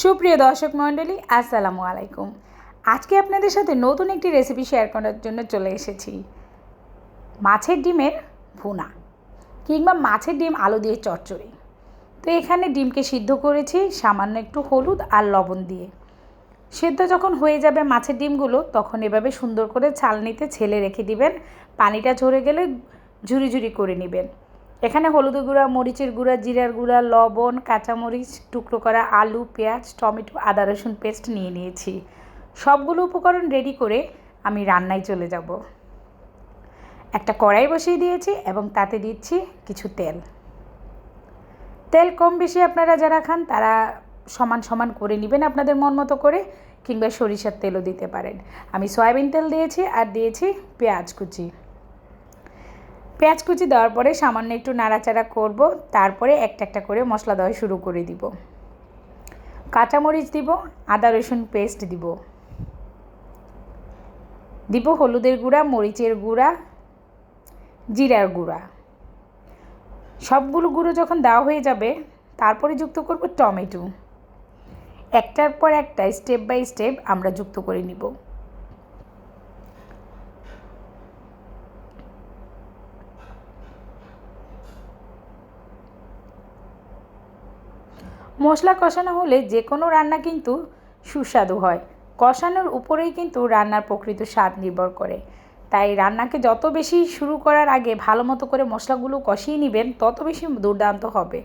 সুপ্রিয় দর্শক মণ্ডলী, আসসালামু আলাইকুম। আজকে আপনাদের সাথে নতুন একটি রেসিপি শেয়ার করার জন্য চলে এসেছি। মাছের ডিমের ভুনা কিংবা মাছের ডিম আলু দিয়ে চচ্চড়ি। তো এখানে ডিমকে সিদ্ধ করেছি সামান্য একটু হলুদ আর লবণ দিয়ে। সেদ্ধ যখন হয়ে যাবে মাছের ডিমগুলো, তখন এভাবে সুন্দর করে ছালনিতে ছেলে রেখে দিবেন। পানিটা ঝরে গেলে ঝুরি ঝুরি করে নেবেন। এখানে হলুদের গুঁড়া, মরিচের গুঁড়া, জিরার গুঁড়া, লবণ, কাঁচামরিচ, টুকরো করা আলু, পেঁয়াজ, টমেটো, আদা, রসুন পেস্ট নিয়ে নিয়েছি। সবগুলো উপকরণ রেডি করে আমি রান্নায় চলে যাব। একটা কড়াই বসিয়ে দিয়েছি এবং তাতে দিচ্ছি কিছু তেল। তেল কম বেশি আপনারা যারা খান, তারা সমান সমান করে নেবেন আপনাদের মন মতো করে, কিংবা সরিষার তেলও দিতে পারেন। আমি সয়াবিন তেল দিয়েছি আর দিয়েছি পেঁয়াজ কুচি। পেঁয়াজ কুচি দেওয়ার পরে সামান্য একটু নাড়াচাড়া করব, তারপরে একটা একটা করে মশলা দেওয়া শুরু করে দিব। কাঁচামরিচ দিব, আদা রসুন পেস্ট দিব। দিব হলুদের গুঁড়া, মরিচের গুঁড়া, জিরার গুঁড়া। সবগুলো গুঁড়ো যখন দেওয়া হয়ে যাবে, তারপরে যুক্ত করব টমেটো। একটার পর একটা, স্টেপ বাই স্টেপ আমরা যুক্ত করে নিব। মশলা কষানো হলে যে কোনো রান্না কিন্তু সুস্বাদু হয়। কষানোর উপরেই কিন্তু রান্নার প্রকৃত স্বাদ নির্ভর করে। তাই রান্নাকে যত বেশি শুরু করার আগে ভালো মতো করে মশলাগুলো কষিয়ে নেবেন, তত বেশি দুর্দান্ত হবে।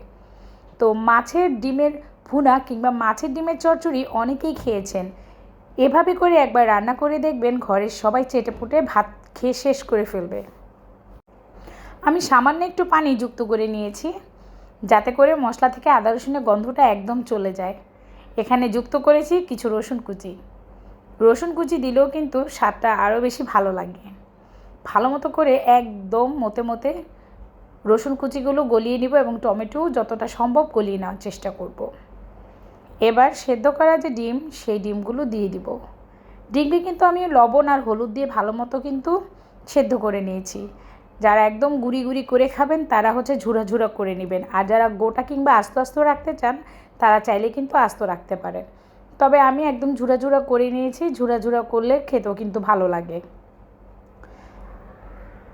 তো মাছের ডিমের ভুনা কিংবা মাছের ডিমের চচ্চড়ি অনেকেই খেয়েছেন। এভাবে করে একবার রান্না করে দেখবেন ঘরের সবাই চেটেপুটে ভাত খেয়ে শেষ করে ফেলবে। আমি সামান্য একটু পানি যুক্ত করে নিয়েছি। যাতে করে মশলা থেকে আদা রসুনের গন্ধটা একদম চলে যায়। এখানে যুক্ত করেছি কিছু রসুন কুচি। রসুন কুচি দিলেও কিন্তু স্বাদটা আরও বেশি ভালো লাগে। ভালো মতো করে একদম মতে মতে রসুন কুচিগুলো গলিয়ে নিব এবং টমেটো যতটা সম্ভব গলিয়ে নেওয়ার চেষ্টা করব। এবার সেদ্ধ করা যে ডিম, সেই ডিমগুলো দিয়ে দিব। ডিমটি কিন্তু আমি লবণ আর হলুদ দিয়ে ভালো মতো কিন্তু সেদ্ধ করে নিয়েছি। যারা একদম গুড়ি গুড়ি করে খাবেন, তারা হচ্ছে ঝুরা করে নেবেন। আর যারা গোটা কিংবা আস্ত আস্ত রাখতে চান, তারা চাইলে কিন্তু আস্ত রাখতে পারেন। তবে আমি একদম ঝুরা করে নিয়েছি ঝুরা ঝুরা করলে খেতেও কিন্তু ভালো লাগে।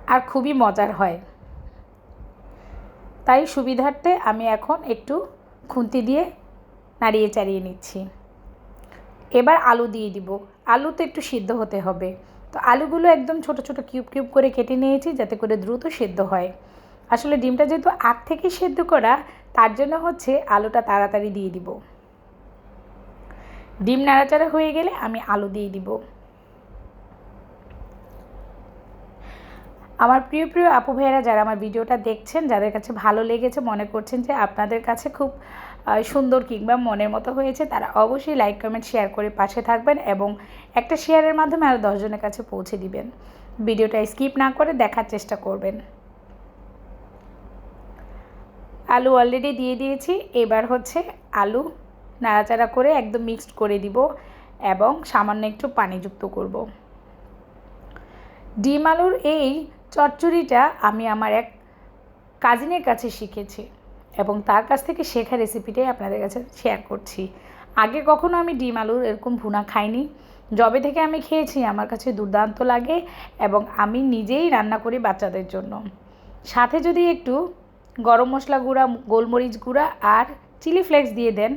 আর খুবই মজার হয়। তাই সুবিধার্থে আমি এখন একটু খুন্তি দিয়ে নাড়িয়ে চাড়িয়ে নিচ্ছি। এবার আলু দিয়ে দিব। আলু তো একটু সিদ্ধ হতে হবে। তো আলুগুলো একদম ছোট ছোট কিউব কিউব করে কেটে নিয়েছি যাতে করে দ্রুত সেদ্ধ হয়। আসলে ডিমটা যেহেতু আগ থেকে সেদ্ধ করা, তার জন্য হচ্ছে আলুটা তাড়াতাড়ি দিয়ে দিব। ডিম নাড়াচাড়া হয়ে গেলে আমি আলু দিয়ে দিব। আমার প্রিয় প্রিয় আপু ভাইয়েরা যারা আমার ভিডিওটা দেখছেন, যাদের কাছে ভালো লেগেছে, মনে করছেন যে আপনাদের কাছে খুব সুন্দর কিংবা মনের মতো হয়েছে, তারা অবশ্যই লাইক কমেন্ট শেয়ার করে পাশে থাকবেন এবং একটা শেয়ারের মাধ্যমে আরও দশজনের কাছে পৌঁছে দিবেন। ভিডিওটা স্কিপ না করে দেখার চেষ্টা করবেন। আলু অলরেডি দিয়ে দিয়েছি, এবার হচ্ছে আলু নাড়াচাড়া করে একদম মিক্সড করে দিব এবং সামান্য একটু পানি যুক্ত করব। ডিম আলুর এই চচ্চড়িটা আমি আমার এক কাজিনের কাছে শিখেছি এবং তার কাছ থেকে শেখা রেসিপিটাই আপনাদের কাছে শেয়ার করছি। আগে কখনো আমি ডিম আলুর এরকম ভুনা খাইনি। জবে থেকে আমি খেয়েছি, আমার কাছে দুর্দান্ত লাগে এবং আমি নিজেই রান্না করি বাচ্চাদের জন্য। সাথে যদি একটু গরম মশলা গুঁড়া, গোলমরিচ গুঁড়া আর চিলি ফ্লেক্স দিয়ে দেন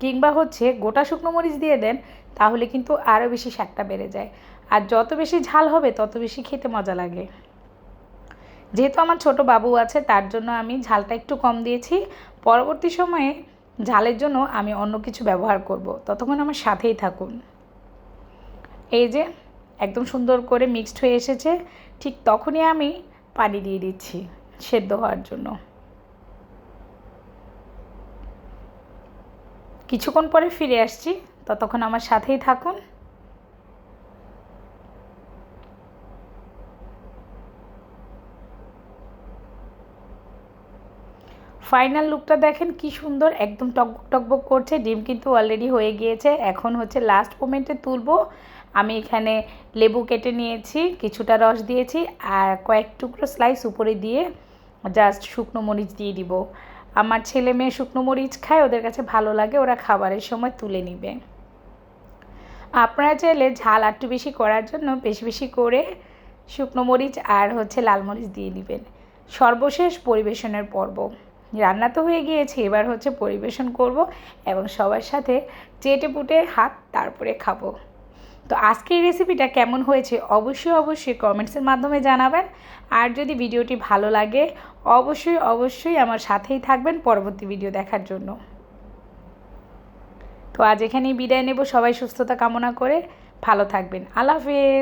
কিংবা হচ্ছে গোটা শুকনো মরিচ দিয়ে দেন, তাহলে কিন্তু আরও বেশি স্বাদটা বেড়ে যায়। আর যত বেশি ঝাল হবে, তত বেশি খেতে মজা লাগে। যেহেতু আমার ছোট বাবু আছে, তার জন্য আমি ঝালটা একটু কম দিয়েছি। পরবর্তী সময়ে ঝালের জন্য আমি অন্য কিছু ব্যবহার করব। ততক্ষণ আমার সাথেই থাকুন। এই যে, একদম সুন্দর করে মিক্সড হয়ে এসেছে। ঠিক তখনই আমি পানি দিয়ে দিচ্ছি সেদ্ধ হওয়ার জন্য। কিছুক্ষণ পরে ফিরে আসছি। ততক্ষণ আমার সাথেই থাকুন। ফাইনাল লুকটা দেখেন, কি সুন্দর, একদম টকবক টকবক করছে, ডিম কিন্তু অলরেডি হয়ে গিয়েছে। এখন হচ্ছে লাস্ট মোমেন্টে তুলবো। আমি এখানে লেবু কেটে নিয়েছি, কিছুটা রস দিয়েছি, আর কয়েক টুকরো স্লাইস উপরে দিয়ে জাস্ট শুকনো মরিচ দিয়ে দিব। আমার ছেলে মেয়ে শুকনো মরিচ খায়, ওদের কাছে ভালো লাগে, ওরা খাবারের সময় তুলে নিবে। আপনারা চাইলে ঝাল একটু বেশি করার জন্য বেশি বেশি করে শুকনো মরিচ আর হচ্ছে লাল মরিচ দিয়ে দিবেন। সর্বশেষ পরিবেশনের পর্ব। রান্না তো হয়ে গিয়েছে, এবার হচ্ছে পরিবেশন করব এবং সবার সাথে চেটে পুটে হাত তারপরে খাব। তো আজকের রেসিপিটা কেমন হয়েছে অবশ্যই অবশ্যই কমেন্টসের মাধ্যমে জানাবেন। আর যদি ভিডিওটি ভালো লাগে, অবশ্যই অবশ্যই আমার সাথেই থাকবেন পরবর্তী ভিডিও দেখার জন্য। তো আজ এখানেই বিদায় নেব। সবাই সুস্থতা কামনা করে ভালো থাকবেন। আল্লাহ হাফেজ।